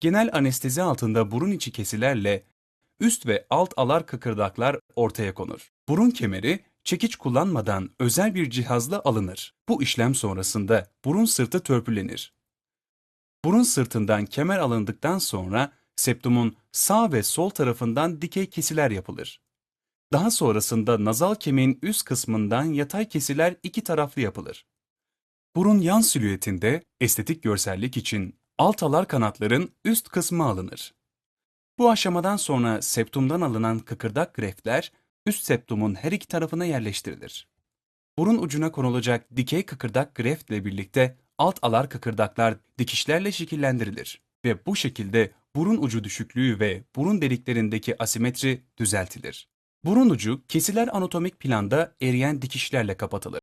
Genel anestezi altında burun içi kesilerle üst ve alt alar kıkırdaklar ortaya konur. Burun kemeri çekiç kullanmadan özel bir cihazla alınır. Bu işlem sonrasında burun sırtı törpülenir. Burun sırtından kemer alındıktan sonra septumun sağ ve sol tarafından dikey kesiler yapılır. Daha sonrasında nazal kemiğin üst kısmından yatay kesiler iki taraflı yapılır. Burun yan silüetinde estetik görsellik için alt alar kanatların üst kısmı alınır. Bu aşamadan sonra septumdan alınan kıkırdak greftler üst septumun her iki tarafına yerleştirilir. Burun ucuna konulacak dikey kıkırdak greftle birlikte alt alar kıkırdaklar dikişlerle şekillendirilir ve bu şekilde burun ucu düşüklüğü ve burun deliklerindeki asimetri düzeltilir. Burun ucu kesiler anatomik planda eriyen dikişlerle kapatılır.